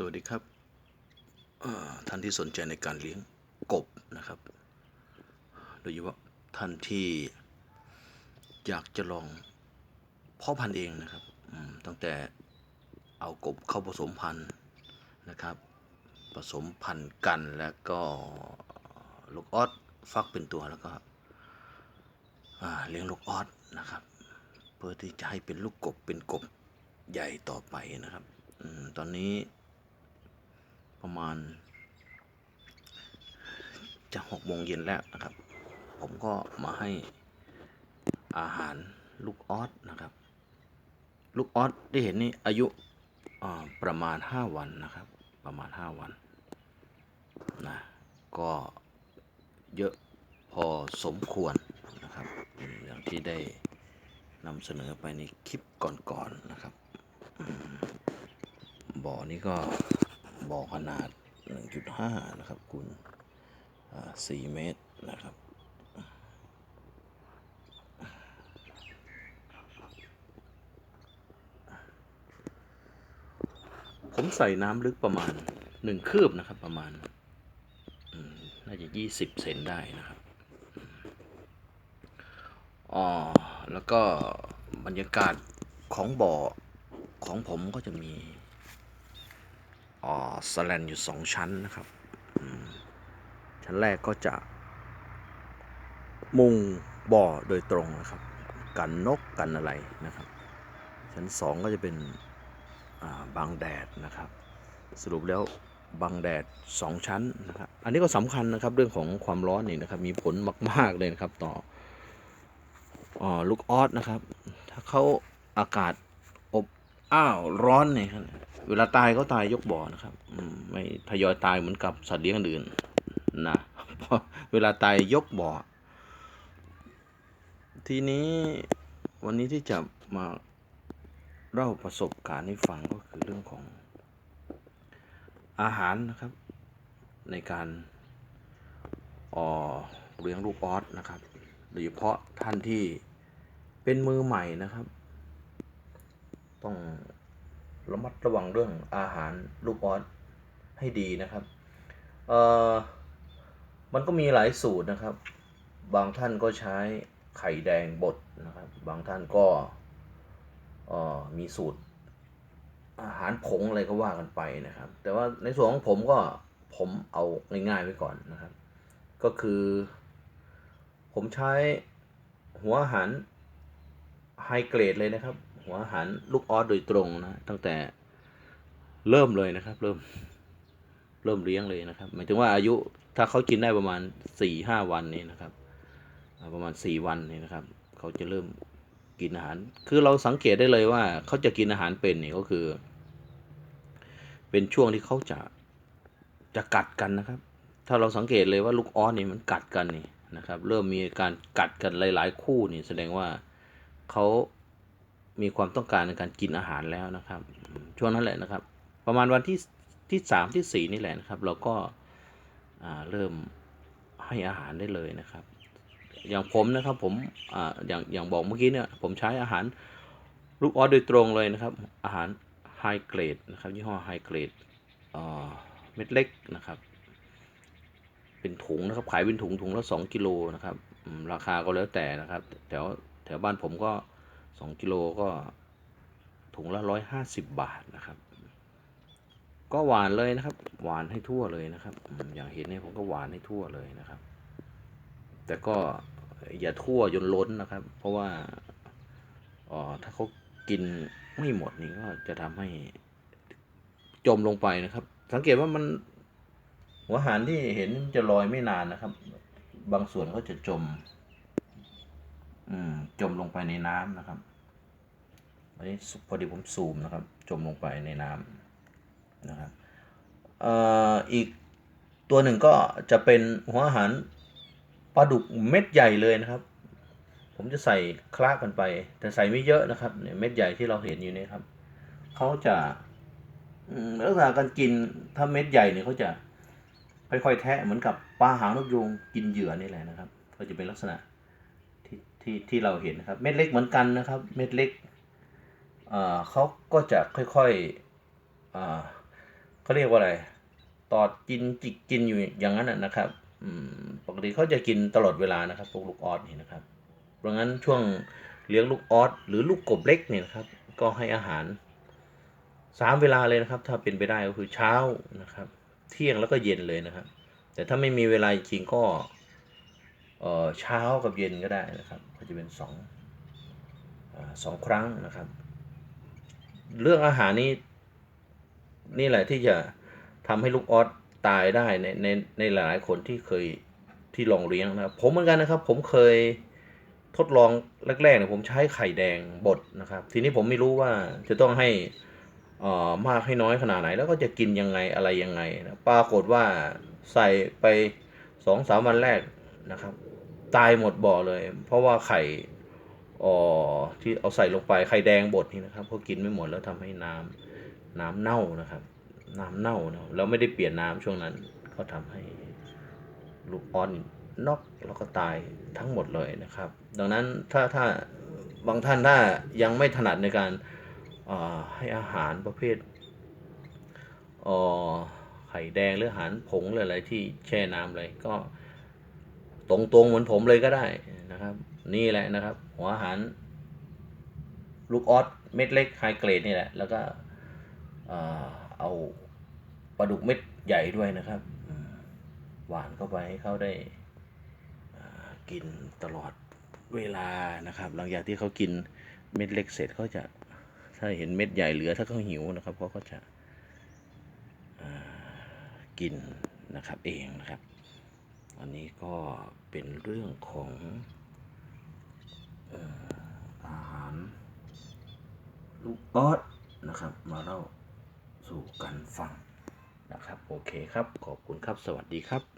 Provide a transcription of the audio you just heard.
สวัสดีครับท่านที่สนใจในการเลี้ยงกบนะครับ โดยเฉพาะท่านที่อยากจะลองเพ่อพันธุ์เองนะครับตั้งแต่เอากบเข้าผสมพันธุ์นะครับ ผสมพันธุ์กันแล้วก็ลูกออสฟักเป็นตัวแล้วก็เลี้ยงลูกออสนะครับ เพื่อที่จะให้เป็นลูกกบเป็นกบใหญ่ต่อไปนะครับอตอนนี้ ประมาณ จะหกโมงเย็นแล้วนะครับ ผมก็มาให้อาหารลูกออสนะครับ ลูกออสที่เห็นนี่อายุประมาณ 5 วันนะครับ ประมาณ 5 วันนะก็เยอะพอสมควรนะครับ อย่างที่ได้นำเสนอไปในคลิปก่อนๆนะครับบ่อนี้ก็ บ่อขนาด 1.5 นะครับคุณอ่า4เมตรนะครับผมใส่น้ำลึกประมาณหนึ่งคืบนะครับ ประมาณน่าจะยี่สิบเซนได้นะครับอ๋อแล้วก็บรรยากาศของบ่อของผมก็จะมี สแลนอยู่สองชั้นนะครับ ชั้นแรกก็จะ มุงบ่อโดยตรงนะครับ กันนกกันอะไรนะครับ ชั้นสองก็จะเป็นอ่าบังแดดนะครับ สรุปแล้วบังแดดสองชั้นนะครับ อันนี้ก็สำคัญนะครับเรื่องของความร้อนนี่นะครับ มีผลมาก ๆ เลยนะครับต่ออ๋อลูกออสนะครับ ถ้าเขาอากาศอบอ้าวร้อนเนี่ย เวลาตายก็ตายยกบ่อนะครับไม่ทยอยตายเหมือนกับสัตว์เลี้ยงอื่นนะเพราะเวลาตายยกบ่อ ทีนี้วันนี้ที่จะมาเล่าประสบการณ์ให้ฟังก็คือเรื่องของอาหารนะครับ ในการออเลี้ยงลูกออสนะครับโดยเฉพาะท่านที่เป็นมือใหม่นะครับ ต้อง ระมัดระวังเรื่องอาหารลูกออสให้ดีนะครับเอ่อมันก็มีหลายสูตรนะครับ บางท่านก็ใช้ไข่แดงบดนะครับ บางท่านก็เอ่อมีสูตรอาหารผงอะไรก็ว่ากันไปนะครับ แต่ว่าในส่วนของผมก็ผมเอาง่ายๆไว้ก่อนนะครับ ก็คือ ผมใช้หัวอาหารไฮเกรดเลยนะครับ หัวอาหารลูกออสโดยตรงนะตั้งแต่เริ่มเลยนะครับ เริ่มเริ่มเลี้ยงเลยนะครับหมายถึงว่าอายุถ้าเขากินได้ประมาณสี่ห้าวันนี้นะครับ ประมาณสี่วันนี้นะครับ เขาจะเริ่มกินอาหาร คือเราสังเกตได้เลยว่าเขาจะกินอาหารเป็นนี่ก็คือ เป็นช่วงที่เขาจะจะกัดกันนะครับ ถ้าเราสังเกตเลยว่าลูกออสนี่มันกัดกันนี่นะครับ เริ่มมีการกัดกันหลาย ๆ คู่นี่แสดงว่าเขา มีความต้องการในการกินอาหารแล้วนะครับ ช่วงนั้นแหละนะครับ ประมาณวันที่ที่สามที่สี่นี่แหละนะครับ เราก็าเริ่มให้อาหารได้เลยนะครับ อย่างผมนะครับผมออย่างอย่างบอกเมื่อกี้เนี่ยผมใช้อาหารลูกออสโดยตรงเลยนะครับ อาหารไฮเกรดนะครับยี่ห้อไฮเกรดเม็ดเล็กนะครับ เป็นถุงนะครับขายเป็นถุงถุงละสองกิโลนะครับราคาก็แล้วแต่นะครับ แถวแถวบ้านผมก็ สองกิโลก็ถุงละร้อยห้าสิบบาทนะครับ ก็หวานเลยนะครับ หวานให้ทั่วเลยนะครับ อย่างเห็นเนี่ยผมก็หวานให้ทั่วเลยนะครับ แต่ก็อย่าทั่วจนล้นนะครับ เพราะว่าอ๋อถ้าเขากินไม่หมดนี่ก็จะทำให้จมลงไปนะครับ สังเกตว่ามันหัวอาหารที่เห็นจะลอยไม่นานนะครับ บางส่วนก็จะจม จมลงไปในน้ำนะครับอันนี้พอดีผมซูมนะครับ จมลงไปในน้ำนะครับเอ่ออีกตัวหนึ่งก็จะเป็นหัวอาหารปลาดุกเม็ดใหญ่เลยนะครับ ผมจะใส่คลากันไป แต่ใส่ไม่เยอะนะครับเนี่ยเม็ดใหญ่ที่เราเห็นอยู่นี่ครับเขาจะลักษณะการกินถ้าเม็ดใหญ่เนี่ยเขาจะค่อยๆแทะเหมือนกับปลาหางนกยูงกินเหยื่อนี่แหละนะครับ ก็จะเป็นลักษณะ ที่ที่ที่เราเห็นนะครับ เม็ดเล็กเหมือนกันนะครับ เม็ดเล็กเขาก็จะค่อยๆเขาเรียกว่าอะไร ตอดกินจิกกินอยู่อย่างนั้นนะครับปกติเขาจะกินตลอดเวลานะครับพวกลูกออสนี่นะครับ เพราะงั้นช่วงเลี้ยงลูกออสหรือลูกกบเล็กเนี่ยนะครับ ก็ให้อาหารสามเวลาเลยนะครับ ถ้าเป็นไปได้ก็คือเช้านะครับ เที่ยงแล้วก็เย็นเลยนะครับ แต่ถ้าไม่มีเวลาจริงก็ เช้ากับเย็นก็ได้นะครับ ก็จะเป็นสองอสองครั้งนะครับ เรื่องอาหารนี่นี่แหละที่จะทำให้ลูกออสตายได้ในในในหลายคนที่เคยที่ลองเลี้ยงนะครับ ผมเหมือนกันนะครับ ผมเคยทดลองแรกๆเนี่ยผมใช้ไข่แดงบดนะครับ ทีนี้ผมไม่รู้ว่าจะต้องให้อ่อมากให้น้อยขนาดไหน แล้วก็จะกินยังไงอะไรยังไงนะปรากฏว่าใส่ไปสองสามวันแรกนะครับ ตายหมดบ่อเลย เพราะว่าไข่อ๋อที่เอาใส่ลงไปไข่แดงบดนี่นะครับเขากินไม่หมดแล้วทำให้น้ำน้ำเน่านะครับ น้ำเน่านะแล้วไม่ได้เปลี่ยนน้ำช่วงนั้น ก็ทำให้ลูกอ่อนนอกแล้วก็ตายทั้งหมดเลยนะครับ ดังนั้นถ้าถ้าบางท่านถ้ายังไม่ถนัดในการอ่ให้อาหารประเภทอ่ไข่แดงหรืออาหารผงหรืออะไรที่แช่น้ำเลยก็ ตรงๆเหมือนผมเลยก็ได้นะครับ นี่แหละนะครับ หัวอาหารลูกออสเม็ดเล็กไฮเกรดนี่แหละ แล้วก็เอาปลาดุกเม็ดใหญ่ด้วยนะครับหวานเข้าไปให้เขาได้กินตลอดเวลานะครับ หลังจากที่เขากินเม็ดเล็กเสร็จเขาจะถ้าเห็นเม็ดใหญ่เหลือถ้าเขาหิวนะครับเขาก็จะกินนะครับเองนะครับ อันนี้ก็เป็นเรื่องของเอ่ออาหารลูกออสนะครับ มาเล่าสู่กันฟังนะครับ โอเคครับ ขอบคุณครับ สวัสดีครับ